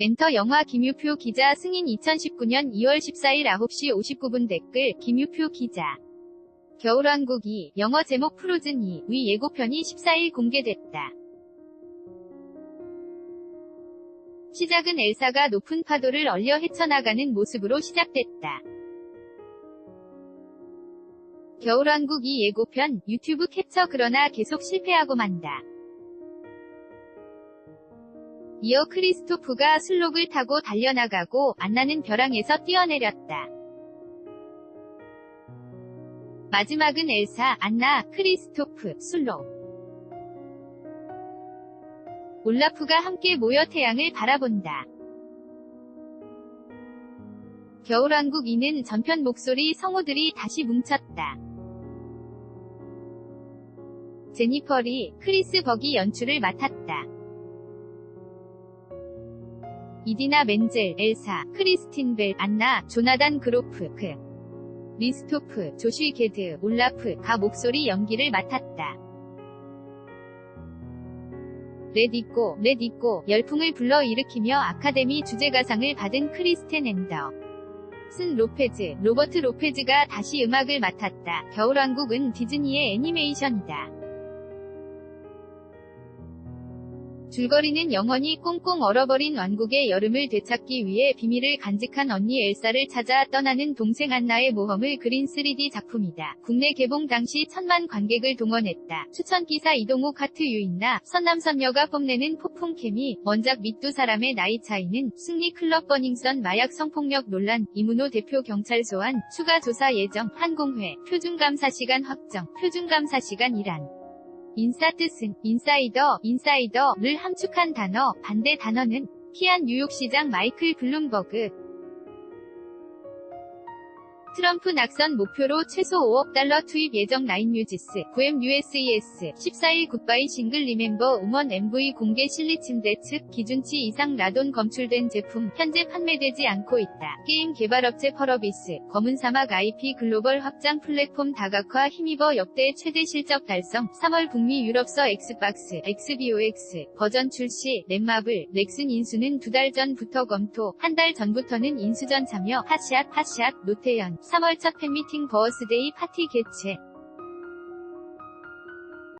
엔터 영화 김유표 기자 승인 2019년 2월 14일 9시 59분 댓글 김유표 기자 겨울왕국 2 영어 제목 프로즌 2 위 예고편이 14일 공개됐다. 시작은 엘사가 높은 파도를 얼려 헤쳐나가는 모습으로 시작됐다. 겨울왕국 2 예고편 유튜브 캡처 그러나 계속 실패하고 만다. 이어 크리스토프가 슬록을 타고 달려나가고 안나는 벼랑에서 뛰어내렸다. 마지막은 엘사, 안나, 크리스토프, 슬록. 올라프가 함께 모여 태양을 바라본다. 겨울왕국 2는 전편 목소리 성우들이 다시 뭉쳤다. 제니퍼리, 크리스 버기 연출을 맡았다. 이디나 멘젤, 엘사, 크리스틴 벨, 안나, 조나단 그로프, 크, 리스토프, 조쉬 게드, 올라프, 가 목소리 연기를 맡았다. 레디꼬, 레디꼬, 열풍을 불러일으키며 아카데미 주제가상을 받은 크리스텐 앤더. 쓴 로페즈, 로버트 로페즈가 다시 음악을 맡았다. 겨울왕국은 디즈니의 애니메이션이다. 줄거리는 영원히 꽁꽁 얼어버린 왕국의 여름을 되찾기 위해 비밀을 간직한 언니 엘사를 찾아 떠나는 동생 안나의 모험을 그린 3D 작품이다. 국내 개봉 당시 천만 관객을 동원했다. 추천기사 이동욱 하트 유인나 선남선녀가 뽐내는 폭풍 케미 원작 및두 사람의 나이 차이는 승리 클럽 버닝썬 마약 성폭력 논란 이문호 대표 경찰 소환 추가 조사 예정 한공회 표준감사시간 확정 표준감사시간 이란 인사 뜻은 인사이더, 인사이더를 함축한 단어, 반대 단어는 키안 뉴욕시장 마이클 블룸버그 트럼프 낙선 목표로 최소 5억 달러 투입 예정 라인뮤지스 9M USES 14일 굿바이 싱글 리멤버 우먼 MV 공개 실리 침대 측 기준치 이상 라돈 검출된 제품 현재 판매되지 않고 있다. 게임 개발업체 펄어비스 검은 사막 IP 글로벌 확장 플랫폼 다각화 힘입어 역대 최대 실적 달성. 3월 북미 유럽서 엑스박스 XBOX 버전 출시 넷마블 넥슨 인수는 두 달 전부터 검토 한 달 전부터는 인수전 참여. 핫샷 핫샷 노태현 3월 첫 팬미팅 버스데이 파티 개최